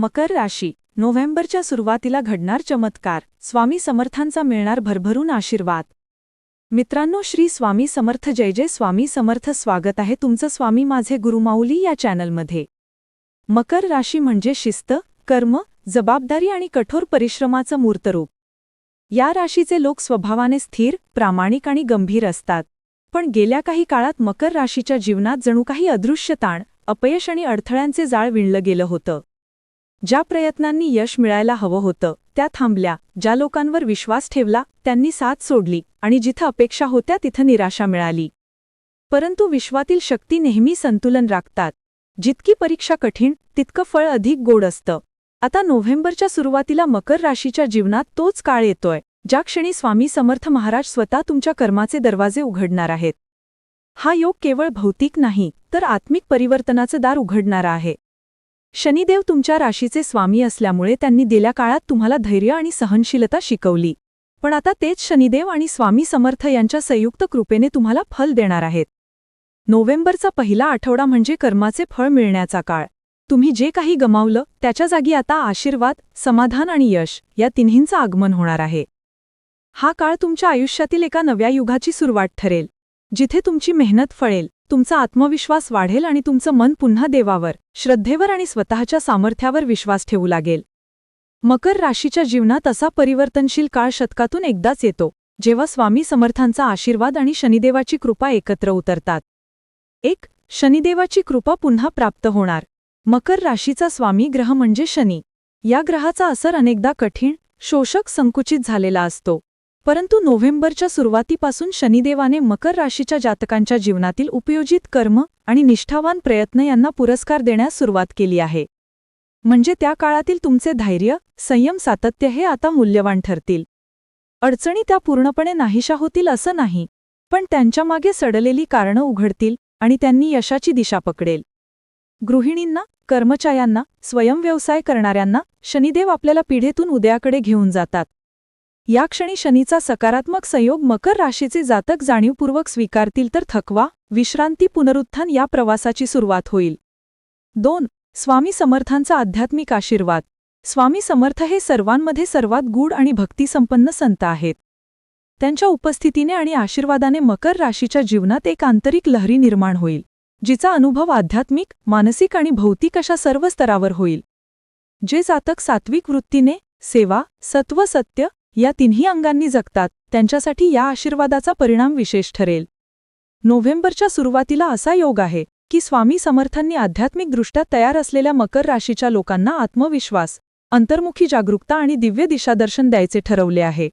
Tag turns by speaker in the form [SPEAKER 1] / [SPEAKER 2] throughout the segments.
[SPEAKER 1] मकर राशी. नोव्हेंबरच्या सुरुवातीला घडणार चमत्कार. स्वामी समर्थांचा मिळणार भरभरून आशीर्वाद. मित्रांनो श्री स्वामी समर्थ जय जय. स्वामी समर्थ स्वागत आहे तुमचं स्वामी माझे गुरुमाऊली या चॅनलमध्ये. मकर राशी म्हणजे शिस्त कर्म जबाबदारी आणि कठोर परिश्रमाचं मूर्तरूप. या राशीचे लोक स्वभावाने स्थिर प्रामाणिक आणि गंभीर असतात. पण गेल्या काही काळात मकर राशीच्या जीवनात जणू काही अदृश्य ताण अपयश आणि अडथळ्यांचे जाळ विणलं गेलं होतं. ज्या प्रयत्नांनी यश मिळायला हवं होतं त्या थांबल्या. ज्या लोकांवर विश्वास ठेवला त्यांनी साथ सोडली आणि जिथं अपेक्षा होत्या तिथं निराशा मिळाली. परंतु विश्वातील शक्ती नेहमी संतुलन राखतात. जितकी परीक्षा कठीण तितकं फळ अधिक गोड असतं. आता नोव्हेंबरच्या सुरुवातीला मकर राशीच्या जीवनात तोच काळ येतोय. ज्या क्षणी स्वामी समर्थ महाराज स्वतः तुमच्या कर्माचे दरवाजे उघडणार आहेत. हा योग केवळ भौतिक नाही तर आत्मिक परिवर्तनाचं दार उघडणारा आहे. शनिदेव तुमच्या राशीचे स्वामी असल्यामुळे त्यांनी गेल्या काळात तुम्हाला धैर्य आणि सहनशीलता शिकवली. पण आता तेच शनिदेव आणि स्वामी समर्थ यांच्या संयुक्त कृपेने तुम्हाला फल देणार आहेत. नोव्हेंबरचा पहिला आठवडा म्हणजे कर्माचे फळ मिळण्याचा काळ. तुम्ही जे काही गमावलं त्याच्या जागी आता आशीर्वाद समाधान आणि यश या तिन्हींचं आगमन होणार आहे. हा काळ तुमच्या आयुष्यातील एका नव्या युगाची सुरुवात ठरेल. जिथे तुमची मेहनत फळेल. तुमचा आत्मविश्वास वाढेल आणि तुमचं मन पुन्हा देवावर श्रद्धेवर आणि स्वतःच्या सामर्थ्यावर विश्वास ठेवू लागेल. मकर राशीच्या जीवनात असा परिवर्तनशील काळ शतकातून एकदाच येतो जेव्हा स्वामी समर्थांचा आशीर्वाद आणि शनिदेवाची कृपा एकत्र उतरतात. एक शनिदेवाची कृपा पुन्हा प्राप्त होणार. मकर राशीचा स्वामी ग्रह म्हणजे शनी. या ग्रहाचा असर अनेकदा कठीण शोषक संकुचित झालेला असतो. परंतु नोव्हेंबरच्या सुरुवातीपासून शनिदेवाने मकर राशीच्या जातकांच्या जीवनातील उपयोजित कर्म आणि निष्ठावान प्रयत्न यांना पुरस्कार देण्यास सुरुवात केली आहे. म्हणजे त्या काळातील तुमचे धैर्य संयम सातत्य हे आता मूल्यवान ठरतील. अडचणी त्या पूर्णपणे नाहीशा होतील असं नाही पण त्यांच्यामागे सडलेली कारणं उघडतील आणि त्यांनी यशाची दिशा पकडेल. गृहिणींना कर्मचाऱ्यांना स्वयंव्यवसाय करणाऱ्यांना शनिदेव आपल्याला पिढेतून उदयाकडे घेऊन जातात. या क्षणी शनीचा सकारात्मक संयोग मकर राशीचे जातक जाणीवपूर्वक स्वीकारतील तर थकवा विश्रांती पुनरुत्थान या प्रवासाची सुरुवात होईल. दोन स्वामी समर्थांचा आध्यात्मिक आशीर्वाद. स्वामी समर्थ हे सर्वांमध्ये सर्वात गूढ आणि भक्तिसंपन्न संत आहेत. त्यांच्या उपस्थितीने आणि आशीर्वादाने मकर राशीच्या जीवनात एक आंतरिक लहरी निर्माण होईल जिचा अनुभव आध्यात्मिक मानसिक आणि भौतिक अशा सर्व स्तरावर होईल. जे जातक सात्विक वृत्तीने सेवा सत्व सत्य या तिन्ही अंगांनी जगतात त्यांच्यासाठी या आशीर्वादाचा परिणाम विशेष ठरेल. नोव्हेंबरच्या सुरुवातीला असा योग आहे की स्वामी समर्थांनी आध्यात्मिकदृष्ट्या तयार असलेल्या मकर राशीच्या लोकांना आत्मविश्वास अंतर्मुखी जागरूकता आणि दिव्य दिशादर्शन द्यायचे ठरवले आहे.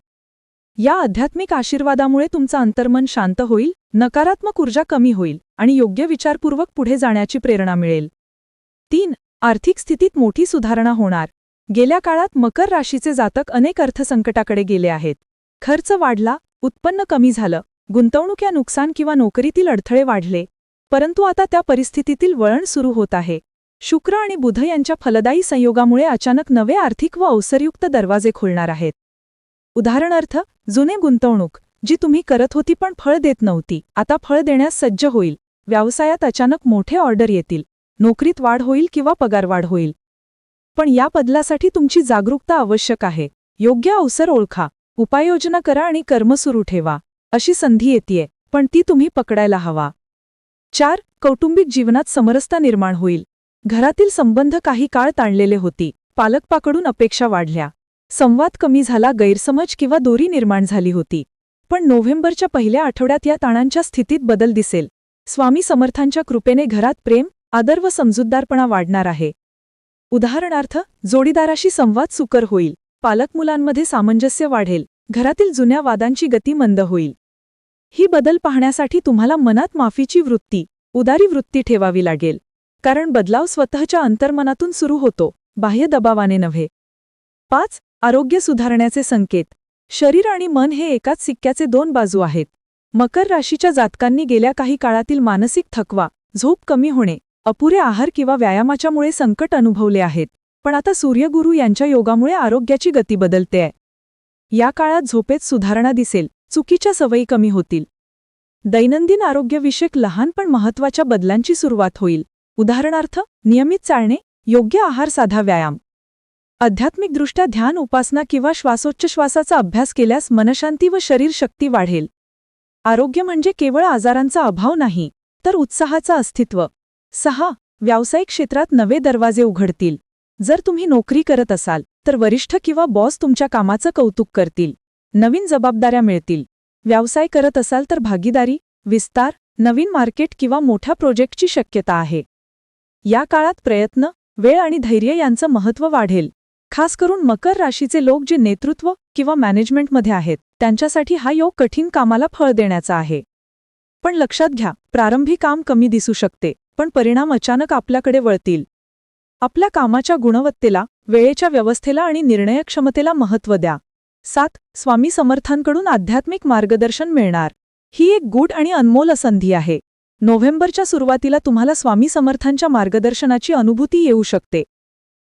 [SPEAKER 1] या आध्यात्मिक आशीर्वादामुळे तुमचं अंतर्मन शांत होईल नकारात्मक ऊर्जा कमी होईल आणि योग्य विचारपूर्वक पुढे जाण्याची प्रेरणा मिळेल. तीन आर्थिक स्थितीत मोठी सुधारणा होणार. गेल्या काळात मकर राशीचे जातक अनेक अर्थसंकटाकडे गेले आहेत. खर्च वाढला उत्पन्न कमी झालं गुंतवणूक या नुकसान किंवा नोकरीतील अडथळे वाढले. परंतु आता त्या परिस्थितीतील वळण सुरू होत आहे. शुक्र आणि बुध यांच्या फलदायी संयोगामुळे अचानक नवे आर्थिक व अवसरयुक्त दरवाजे खोलणार आहेत. उदाहरणार्थ जुने गुंतवणूक जी तुम्ही करत होती पण फळ देत नव्हती आता फळ देण्यास सज्ज होईल. व्यवसायात अचानक मोठे ऑर्डर येतील. नोकरीत वाढ होईल किंवा पगारवाढ होईल. पण या बदलासाठी तुमची जागरूकता आवश्यक आहे. योग्य अवसर ओळखा उपाययोजना करा आणि कर्म सुरू ठेवा अशी संधी येतेय पण ती तुम्ही पकडायला हवा. चार कौटुंबिक जीवनात समरसता निर्माण होईल. घरातील संबंध काही काळ ताणलेले होती पालकपाकडून अपेक्षा वाढल्या. संवाद कमी झाला गैरसमज किंवा दोरी निर्माण झाली होती. पण नोव्हेंबरच्या पहिल्या आठवड्यात या ताणांच्या स्थितीत बदल दिसेल. स्वामी समर्थांच्या कृपेने घरात प्रेम आदर व समजूतदारपणा वाढणार आहे. उदाहरणार्थ जोडीदाराशी संवाद सुकर होईल पालक मुलांमध्ये सामंजस्य वाढेल घरातील जुन्या वादांची गती मंद होईल. ही बदल पाहण्यासाठी तुम्हाला मनात माफीची वृत्ती उदारी वृत्ती ठेवावी लागेल. कारण बदलाव स्वतःच्या अंतर्मनातून सुरू होतो बाह्य दबावाने नव्हे. पाच आरोग्य सुधारण्याचे संकेत. शरीर आणि मन हे एकाच सिक्क्याचे दोन बाजू आहेत. मकर राशीच्या जातकांनी गेल्या काही काळातील मानसिक थकवा झोप कमी होणे अपुरे आहार किंवा व्यायामाच्यामुळे संकट अनुभवले आहेत पण आता सूर्यगुरू यांच्या योगामुळे आरोग्याची गती बदलतेय या काळात झोपेत सुधारणा दिसेल चुकीच्या सवयी कमी होतील. दैनंदिन आरोग्यविषयक लहान पण महत्त्वाच्या बदलांची सुरुवात होईल. उदाहरणार्थ नियमित चालणे योग्य आहार साधा व्यायाम. आध्यात्मिकदृष्ट्या ध्यान उपासना किंवा श्वासोच्छ्वासाचा अभ्यास केल्यास मनशांती व शरीर शक्ती वाढेल. आरोग्य म्हणजे केवळ आजारांचा अभाव नाही तर उत्साहाचं अस्तित्व. सहा व्यावसायिक क्षेत्रात नवे दरवाजे उघडतील. जर तुम्ही नोकरी करत असाल तर वरिष्ठ किंवा बॉस तुमच्या कामाचं कौतुक करतील. नवीन जबाबदाऱ्या मिळतील. व्यवसाय करत असाल तर भागीदारी विस्तार नवीन मार्केट किंवा मोठ्या प्रोजेक्टची शक्यता आहे. या काळात प्रयत्न वेळ आणि धैर्य यांचं महत्त्व वाढेल. खास करून मकर राशीचे लोक जे नेतृत्व किंवा मॅनेजमेंटमध्ये आहेत त्यांच्यासाठी हा योग कठीण कामाला फळ देण्याचा आहे. पण लक्षात घ्या प्रारंभी काम कमी दिसू शकते. पण परिणाम अचानक आपल्याकडे वळतील. आपल्या कामाच्या गुणवत्तेला वेळेच्या व्यवस्थेला आणि निर्णयक्षमतेला महत्त्व द्या. सात स्वामी समर्थांकडून आध्यात्मिक मार्गदर्शन मिळणार. ही एक गूढ आणि अनमोल संधी आहे. नोव्हेंबरच्या सुरुवातीला तुम्हाला स्वामी समर्थांच्या मार्गदर्शनाची अनुभूती येऊ शकते.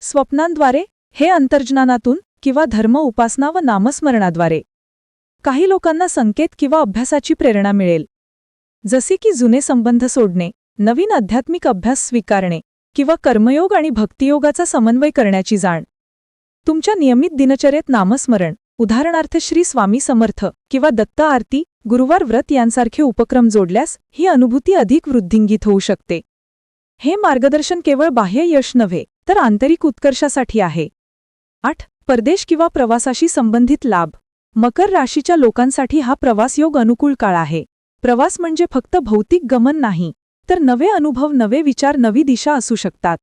[SPEAKER 1] स्वप्नांद्वारे हे अंतर्ज्ञानातून किंवा धर्म उपासना व नामस्मरणाद्वारे. काही लोकांना संकेत किंवा अभ्यासाची प्रेरणा मिळेल. जसे की जुने संबंध सोडणे. नवीन आध्यात्मिक अभ्यास स्वीकारणे किंवा कर्मयोग आणि भक्तियोगाचा समन्वय करण्याची जाण. तुमच्या नियमित दिनचर्येत नामस्मरण उदाहरणार्थ श्री स्वामी समर्थ किंवा दत्त आरती गुरुवार व्रत यांसारखे उपक्रम जोडल्यास ही अनुभूती अधिक वृद्धिंगित होऊ शकते. हे मार्गदर्शन केवळ बाह्य यश नव्हे तर आंतरिक उत्कर्षासाठी आहे. आठ परदेश किंवा प्रवासाशी संबंधित लाभ. मकर राशीच्या लोकांसाठी हा प्रवासयोग अनुकूल काळ आहे. प्रवास म्हणजे फक्त भौतिक गमन नाही तर नवे अनुभव नवे विचार नवी दिशा असू शकतात.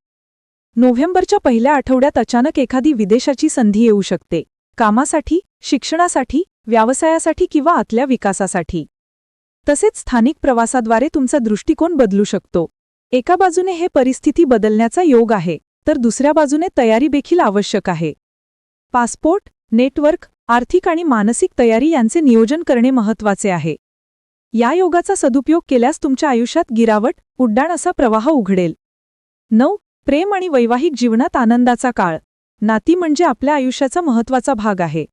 [SPEAKER 1] नोव्हेंबरच्या पहिल्या आठवड्यात अचानक एखादी विदेशाची संधी येऊ शकते. कामासाठी शिक्षणासाठी व्यवसायासाठी किंवा आतल्या विकासासाठी. तसेच स्थानिक प्रवासाद्वारे तुमचा दृष्टिकोन बदलू शकतो. एका बाजूने हे परिस्थिती बदलण्याचा योग आहे तर दुसऱ्या बाजूने तयारी देखील आवश्यक आहे. पासपोर्ट नेटवर्क आर्थिक आणि मानसिक तयारी यांचे नियोजन करणे महत्त्वाचे आहे. या योगाचा सदुपयोग केल्यास तुमच्या आयुष्यात गिरावट उड्डाण असा प्रवाह उघडेल. नऊ. प्रेम आणि वैवाहिक जीवनात आनंदाचा काळ. नाती म्हणजे आपल्या आयुष्याचा महत्त्वाचा भाग आहे.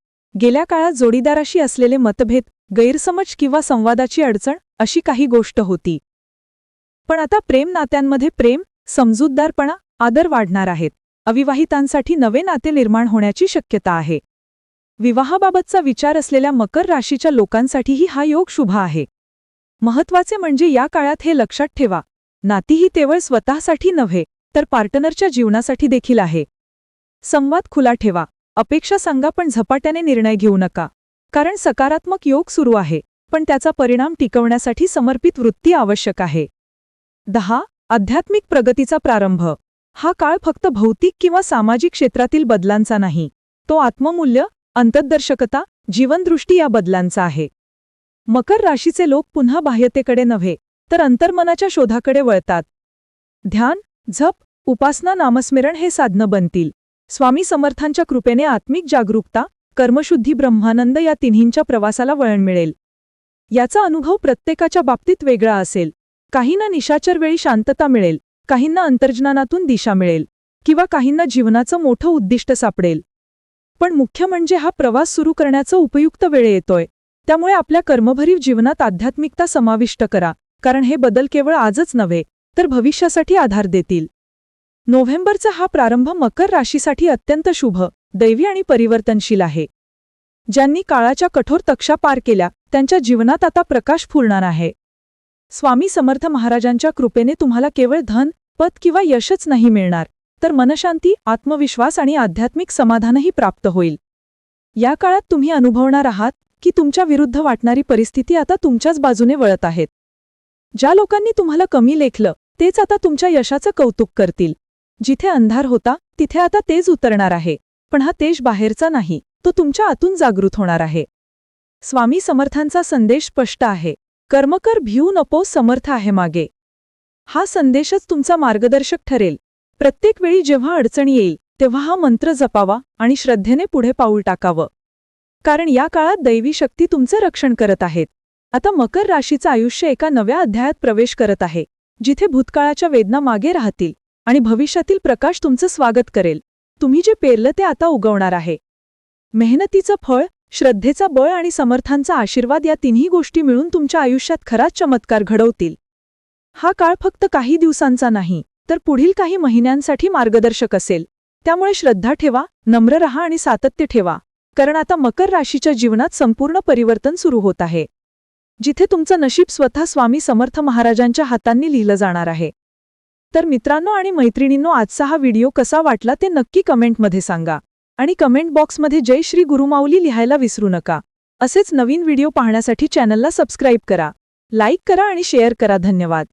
[SPEAKER 1] गेल्या काळात जोडीदाराशी असलेले मतभेद गैरसमज किंवा संवादाची अडचण अशी काही गोष्ट होती. पण आता प्रेम नात्यांमध्ये प्रेम समजूतदारपणा आदर वाढणार आहेत. अविवाहितांसाठी नवे नाते निर्माण होण्याची शक्यता आहे. विवाहाबाबतचा विचार असलेल्या मकर राशीच्या लोकांसाठीही हा योग शुभ आहे. महत्त्वाचे म्हणजे या काळात हे लक्षात ठेवा. नाती ही केवळ स्वतःसाठी नव्हे तर पार्टनरच्या जीवनासाठी देखील आहे. संवाद खुला ठेवा. अपेक्षा सांगा पण झपाट्याने निर्णय घेऊ नका. कारण सकारात्मक योग सुरू आहे पण त्याचा परिणाम टिकवण्यासाठी समर्पित वृत्ती आवश्यक आहे. दहा आध्यात्मिक प्रगतीचा प्रारंभ. हा काळ फक्त भौतिक किंवा सामाजिक क्षेत्रातील बदलांचा नाही. तो आत्ममूल्य अंतर्दर्शकता जीवनदृष्टी या बदलांचा आहे. मकर राशीचे लोक पुन्हा बाह्यतेकडे नव्हे तर अंतर्मनाच्या शोधाकडे वळतात. ध्यान झप उपासना नामस्मरण हे साधनं बनतील. स्वामी समर्थांच्या कृपेने आत्मिक जागरूकता कर्मशुद्धी ब्रह्मानंद या तिन्हींच्या प्रवासाला वळण मिळेल. याचा अनुभव प्रत्येकाच्या बाबतीत वेगळा असेल. काहींना निशाचर वेळी शांतता मिळेल काहींना अंतर्ज्ञानातून दिशा मिळेल किंवा काहींना जीवनाचं मोठं उद्दिष्ट सापडेल. पण मुख्य म्हणजे हा प्रवास सुरू करण्याचं उपयुक्त वेळ येतोय. त्यामुळे आपल्या कर्मभरीव जीवनात आध्यात्मिकता समाविष्ट करा कारण हे बदल केवळ आजच नव्हे तर भविष्यासाठी आधार देतील. नोव्हेंबरचा हा प्रारंभ मकर राशीसाठी अत्यंत शुभ दैवी आणि परिवर्तनशील आहे. ज्यांनी काळाच्या कठोर तक्षा पार केल्या त्यांच्या जीवनात आता प्रकाश फुलणार आहे. स्वामी समर्थ महाराजांच्या कृपेने तुम्हाला केवळ धन पद किंवा यशच नाही मिळणार तर मनशांती आत्मविश्वास आणि आध्यात्मिक समाधानही प्राप्त होईल. या काळात तुम्ही अनुभवणार आहात की तुमच्या विरुद्ध वाटणारी परिस्थिती आता तुमच्याच बाजूने वळत आहेत. ज्या लोकांनी तुम्हाला कमी लेखलं तेच आता तुमच्या यशाचं कौतुक करतील. जिथे अंधार होता तिथे आता तेज उतरणार आहे. पण हा तेज बाहेरचा नाही तो तुमच्या आतून जागृत होणार आहे. स्वामी समर्थांचा संदेश स्पष्ट आहे. कर्मकर भिऊ नको समर्थ आहे मागे. हा संदेशच तुमचा मार्गदर्शक ठरेल. प्रत्येक वेळी जेव्हा अडचण येईल तेव्हा हा मंत्र जपावा आणि श्रद्धेने पुढे पाऊल टाकावं. कारण या काळात दैवी शक्ती तुमचं रक्षण करत आहेत. आता मकर राशीचं आयुष्य एका नव्या अध्यायात प्रवेश करत आहे जिथे भूतकाळाच्या वेदना मागे राहतील आणि भविष्यातील प्रकाश तुमचं स्वागत करेल. तुम्ही जे पेरलं ते आता उगवणार आहे. मेहनतीचं फळ श्रद्धेचा बळ आणि समर्थांचा आशीर्वाद या तिन्ही गोष्टी मिळून तुमच्या आयुष्यात खराच चमत्कार घडवतील. हा काळ फक्त काही दिवसांचा नाही तर पुढील काही महिन्यांसाठी मार्गदर्शक असेल. त्यामुळे श्रद्धा ठेवा नम्र रहा आणि सातत्य ठेवा. कारण आता मकर राशीच्या जीवनात संपूर्ण परिवर्तन सुरू होत आहे. जिथे तुमचं नशीब स्वतः स्वामी समर्थ महाराजांच्या हातांनी लिहिलं जाणार आहे. तर मित्रांनो आणि मैत्रिणींनो आजचा हा व्हिडिओ कसा वाटला ते नक्की कमेंटमध्ये सांगा. आणि कमेंट बॉक्समध्ये जय श्री गुरुमाऊली लिहायला विसरू नका. असेच नवीन व्हिडिओ पाहण्यासाठी चॅनलला सबस्क्राईब करा. लाईक करा आणि शेअर करा. धन्यवाद.